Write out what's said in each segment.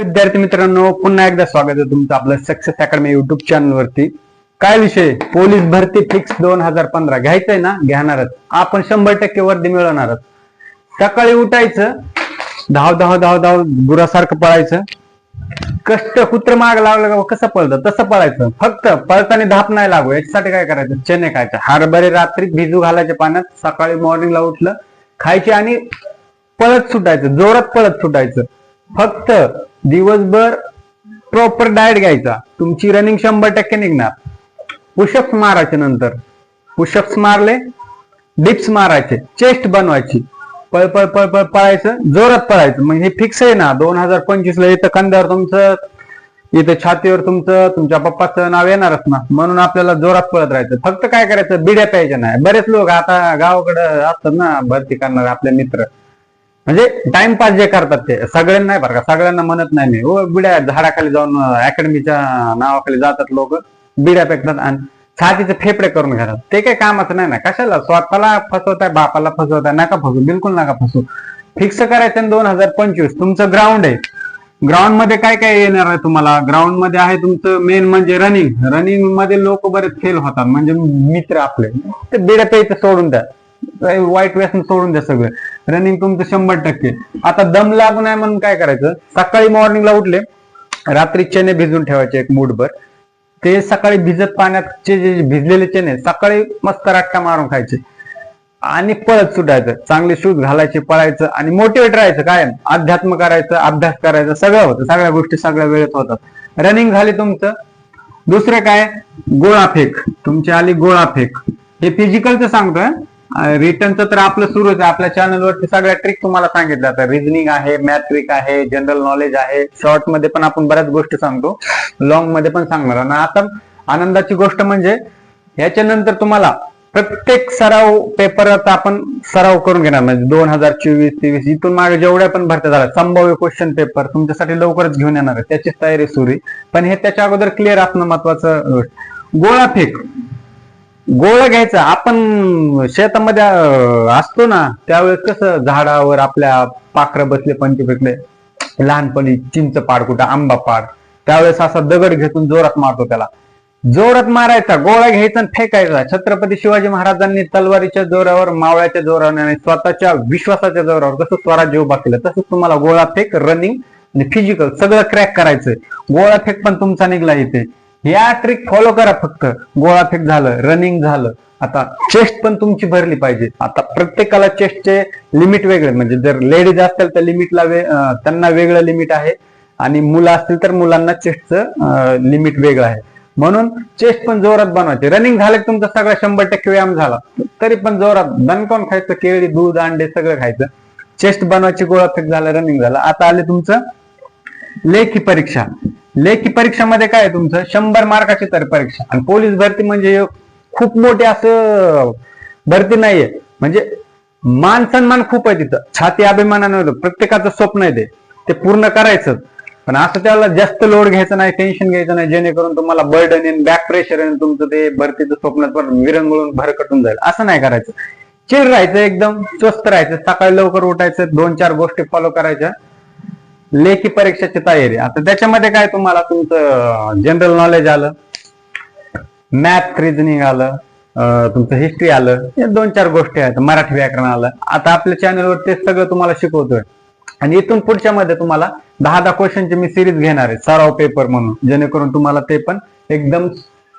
विद्यार्थी मित्रांनो पुन्हा एकदा स्वागत आहे तुमचं आपलं सक्सेस अकॅडमी युट्यूब चॅनल वरती. काय विषय? पोलीस भरती फिक्स दोन हजार पंधरा. घ्यायचंय ना? घेणारच आपण शंभर टक्के वर्दी मिळवणारच सकाळी उठायचं. धाव धाव धाव धाव गुरासारखं पळायचं. कष्ट कुत्र माग लागलं का? कसं पळतं? तसं पळायचं. फक्त पळताना धाप नाही लागू. याच्यासाठी काय करायचं? चणे खायचं. हरभरे रात्री भिजू घालायचे पाण्यात. सकाळी मॉर्निंगला उठलं खायचे आणि पळत सुटायचं. जोरात पळत सुटायचं. फक्त दिवसभर प्रॉपर डाएट घ्यायचा. तुमची रनिंग शंभर टक्के निघणार. पुशअप्स मारायचे नंतर. पुशअप्स मारले डिप्स मारायचे चेस्ट बनवायची. पळ पळ पळ पळ पळायचं जोरात पळायचं. मग हे फिक्स आहे ना दोन हजार पंचवीस ला इथं कंद्यावर तुमचं इथं छातीवर तुमचं तुमच्या पप्पाचं नाव येणारच ना. म्हणून आपल्याला जोरात पळत राहायचं. फक्त काय करायचं? बिड्या प्यायच्या नाही. बरेच लोक आता गावाकडे असतात ना भरती करणार आपले मित्र. म्हणजे टाइमपास जे करतात ते सगळ्यांना नाही बरं का? सगळ्यांना म्हणत नाही मी. ओ बिड्या झाडाखाली जाऊन अकॅडमीच्या नावाखाली जातात लोक बिड्या पेकतात आणि छातीचे फेफडे करून घेतात. ते काही कामाचं नाही ना? कशाला? स्वतःला फसवताय बापाला फसवताय नका फसू बिलकुल नका फसू फिक्स करायचं दोन हजार पंचवीस. तुमचं ग्राउंड आहे. ग्राउंडमध्ये काय काय येणार आहे तुम्हाला? ग्राउंडमध्ये आहे तुमचं मेन म्हणजे रनिंग रनिंगमध्ये लोक बरेच फेल होतात. म्हणजे मित्र आपले. ते बिड्या पेयचं सोडून द्या. वाईट व्यसन सोडून द्या सगळं. रनिंग तुमचं शंभर टक्के. आता दम लागू नये म्हणून काय करायचं? सकाळी मॉर्निंगला उठले रात्री चणे भिजून ठेवायचे एक मूठभर. ते सकाळी भिजत पाण्याचे जे भिजलेले चेने सकाळी मस्त रट्टा मारून खायचे. आणि पळत सुटायचं. चांगले शूज घालायचे पळायचं आणि मोटिवेट राहायचं काय अध्यात्म करायचं अभ्यास करायचं सगळं होतं. सगळ्या गोष्टी सगळ्या वेळेत होतात. रनिंग झाली तुमचं. दुसरं काय? गोळा फेक. तुमची आली गोळा फेक. हे फिजिकलचं सांगतोय रिटर्नचं तर आपलं सुरूच आहे. आपल्या चॅनलवरती सगळ्या ट्रिक तुम्हाला सांगितल्या आता रिझनिंग आहे मॅथ ट्रिक आहे जनरल नॉलेज आहे. शॉर्टमध्ये पण आपण बऱ्याच गोष्टी सांगतो. लॉंगमध्ये पण सांगणार आणि आता आनंदाची गोष्ट म्हणजे याच्यानंतर तुम्हाला प्रत्येक सराव पेपरचा आपण सराव करून घेणार. म्हणजे दोन हजार चोवीस तेवीस इथून मागे जेवढ्या पण भरत्या झाल्या संभाव्य क्वेश्चन पेपर तुमच्यासाठी लवकरच घेऊन येणार आहे. त्याचीच तयारी सुरू पण हे त्याच्या अगोदर क्लिअर असणं महत्वाचं गोळा फेक. गोळा घ्यायचा. आपण शेतामध्ये असतो ना त्यावेळेस कसं झाडावर आपल्या पाखरं बसले पंचे फेकले. लहानपणी चिंच पाड कुठं आंबा पाड. त्यावेळेस असा दगड घेतून जोरात मारतो त्याला. जोरात मारायचा गोळा घ्यायचा आणि फेकायचा. छत्रपती शिवाजी महाराजांनी तलवारीच्या जोरावर मावळ्याच्या जोरावर आणि स्वतःच्या विश्वासाच्या जोरावर कसं स्वराज्य उभा केलं तसंच तुम्हाला गोळा फेक रनिंग आणि फिजिकल सगळं क्रॅक करायचं गोळा फेक पण तुमचा निघला इथे. या ट्रिक फॉलो करा फक्त. गोळा फेक झालं रनिंग झालं. आता चेस्ट पण तुमची भरली पाहिजे. आता प्रत्येकाला चेस्टचे लिमिट वेगळे. म्हणजे जर लेडीज असतील तर लिमिटला त्यांना वेगळं लिमिट आहे. आणि मुलं असतील तर मुलांना चेस्टचं लिमिट वेगळं आहे. म्हणून चेस्ट पण जोरात बनवायचे. रनिंग झालं की तुमचा सगळा शंभर टक्के व्यायाम झाला. तरी पण जोरात दणकॉन खायचं केळी दूध अंडे सगळं खायचं. चेस्ट बनवायची गोळा फेक झालं रनिंग झालं. आता आले तुमचं लेखी परीक्षा. लेखी परीक्षामध्ये काय आहे तुमचं? शंभर मार्काची तर परीक्षा. आणि पोलीस भरती म्हणजे खूप मोठी असं भरती नाहीये. म्हणजे मान सन्मान खूप आहे तिथं. छाती अभिमानानं होतं. प्रत्येकाचं स्वप्न आहे ते. ते पूर्ण करायचं. पण असं त्याला जास्त लोड घ्यायचं नाही टेन्शन घ्यायचं नाही. जेणेकरून तुम्हाला बर्डन येईल बॅक प्रेशर येईल तुमचं ते भरतीचं स्वप्न पण भरकटून जाईल. असं नाही करायचं. चिड राहायचं एकदम. स्वस्त राहायचं. सकाळी लवकर उठायचं. दोन चार गोष्टी फॉलो करायच्या. लेखी परीक्षेची तयारी. आता त्याच्यामध्ये काय तुम्हाला तुमचं जनरल नॉलेज आलं मॅथ रिझनिंग आलं तुमचं हिस्ट्री आलं या दोन चार गोष्टी आहेत. मराठी व्याकरण आलं. आता आपल्या चॅनलवर ते सगळं तुम्हाला शिकवतोय. आणि इथून पुढच्या मध्ये तुम्हाला दहा दहा क्वेश्चनची मी सिरीज घेणार आहे सराव पेपर म्हणून. जेणेकरून तुम्हाला ते पण एकदम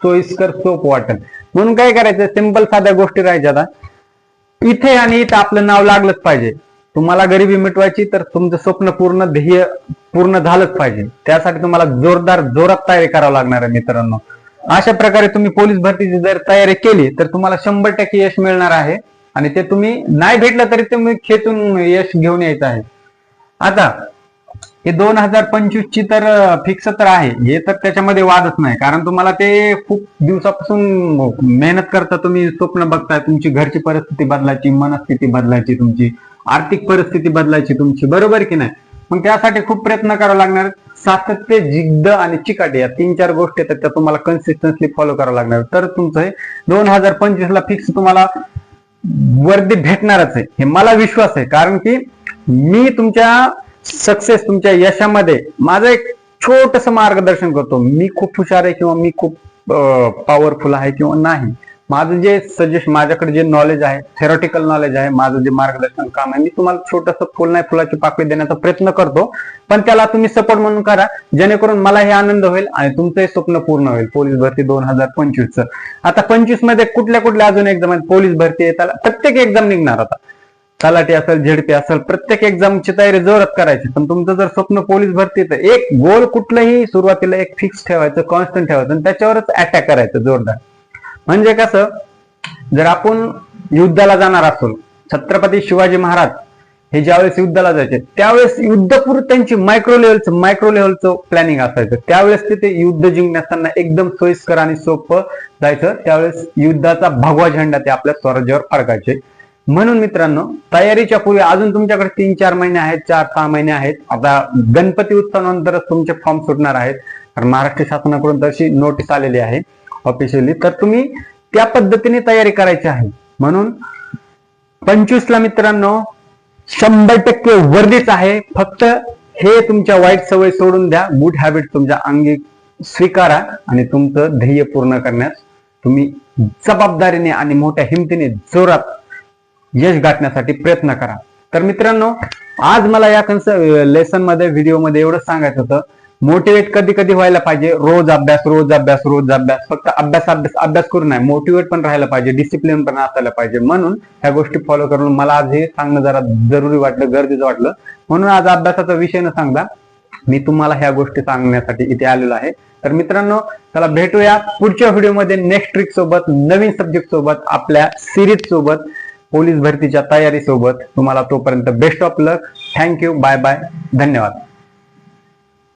सोयीस्कर सोप वाटेल. म्हणून काय करायचं सिंपल साध्या गोष्टी राहायच्या आता. इथे आणि इथं आपलं नाव लागलंच पाहिजे. तुम्हाला गरिबी मिटवायची तर तुमचं स्वप्न पूर्ण ध्येय पूर्ण झालंच पाहिजे. त्यासाठी तुम्हाला जोरदार जोरात तयारी करावं लागणार आहे मित्रांनो. अशा प्रकारे तुम्ही पोलीस भरतीची जर तयारी केली तर तुम्हाला शंभर टक्के यश मिळणार आहे. आणि ते तुम्ही नाही भेटलं तरी तुम्ही खेचून यश घेऊन यायचं आहे. आता हे दोन हजार पंचवीस ची तर फिक्स तर आहे. हे तर त्याच्यामध्ये वादच नाही. कारण तुम्हाला ते खूप दिवसापासून मेहनत करता तुम्ही स्वप्न बघताय. तुमची घरची परिस्थिती बदलायची मनस्थिती बदलायची तुमची. आर्थिक परिस्थिती बदलायची तुमची बरोबर की नाही? मग त्यासाठी खूप प्रयत्न करावे लागणार. सातत्य जिद्द आणि चिकाटी या तीन चार गोष्टी आहेत त्या तुम्हाला कन्सिस्टन्सली फॉलो करावं लागणार. तर तुमचं हे दोन हजार पंचवीस ला फिक्स तुम्हाला वर्दी भेटणारच आहे. हे मला विश्वास आहे. कारण की मी तुमच्या सक्सेस तुमच्या यशामध्ये माझं एक छोटस मार्गदर्शन करतो. मी खूप हुशार आहे किंवा मी खूप पॉवरफुल आहे किंवा नाही. माझं जे सजेस्ट माझ्याकडे जे नॉलेज आहे थेरॉटिकल नॉलेज आहे माझं जे मार्गदर्शन काम आहे मी तुम्हाला छोटस फुल नाही फुलाची पाकळी देण्याचा प्रयत्न करतो. पण त्याला तुम्ही सपोर्ट म्हणून करा. जेणेकरून मला हे आनंद होईल आणि तुमचंही स्वप्न पूर्ण होईल. पोलीस भरती दोन हजार पंचवीसचं. आता पंचवीसमध्ये कुठल्या कुठल्या अजून एक्झाम आहेत? पोलीस भरती आहे त्याला प्रत्येक एक्झाम निघणार आता. तलाठी असेल झेडपी असेल प्रत्येक एक्झामची तयारी जोरात करायची. पण तुमचं जर स्वप्न पोलीस भरती तर एक गोल कुठलंही सुरुवातीला एक फिक्स ठेवायचं कॉन्स्टंट ठेवायचं आणि त्याच्यावरच अटॅक करायचं जोरदार. म्हणजे कसं जर आपण युद्धाला जाणार असो छत्रपती शिवाजी महाराज हे ज्यावेळेस युद्धाला जायचे त्यावेळेस युद्धपूर्व त्यांची मायक्रो लेवलचं मायक्रो लेवलचं प्लॅनिंग असायचं. त्यावेळेस ते ते युद्ध जिंकण्यासाठी एकदम सोयीस्कर आणि सोपं जायचं. त्यावेळेस युद्धाचा भगवा झेंडा ते आपल्या स्वराज्यावर अडकायचे. म्हणून मित्रांनो तयारीच्या पूर्वी अजून तुमच्याकडे तीन चार महिने आहेत चार सहा महिने आहेत. आता गणपती उत्सवानंतरच तुमचे फॉर्म सुटणार आहेत. कारण महाराष्ट्र शासनाकडून तशी नोटीस आलेली आहे. ऑफिशियली तर तुम्ही त्या पद्धतीने तयारी करायची आहे. म्हणून पंचवीसला मित्रांनो शंभर टक्के वर्दीच आहे. फक्त हे तुमच्या वाईट सवय सोडून द्या. गुड हॅबिट तुमच्या अंगी स्वीकारा आणि तुमचं ध्येय पूर्ण करण्यास तुम्ही जबाबदारीने आणि मोठ्या हिमतीने जोरात यश गाठण्यासाठी प्रयत्न करा. तर मित्रांनो आज मला या कन्स लेसनमध्ये व्हिडिओमध्ये एवढं सांगायचं होतं. मोटिवेट कधी कधी व्हायला पाहिजे. रोज अभ्यास रोज अभ्यास रोज अभ्यास. फक्त अभ्यास अभ्यास अभ्यास करून नाही मोटिवेट पण राहायला पाहिजे. डिसिप्लिन पण असायला पाहिजे. म्हणून ह्या गोष्टी फॉलो करून मला आज हे सांगणं जरा जरुरी वाटलं गरजेचं वाटलं. म्हणून आज अभ्यासाचा विषय न सांगता मी तुम्हाला ह्या गोष्टी सांगण्यासाठी इथे आलेलो आहे. तर मित्रांनो चला भेटूया पुढच्या व्हिडिओमध्ये. नेक्स्ट ट्रिक सोबत नवीन सब्जेक्ट सोबत आपल्या सिरीज सोबत पोलीस भरतीच्या तयारीसोबत तुम्हाला तोपर्यंत best of luck thank you bye bye धन्यवाद.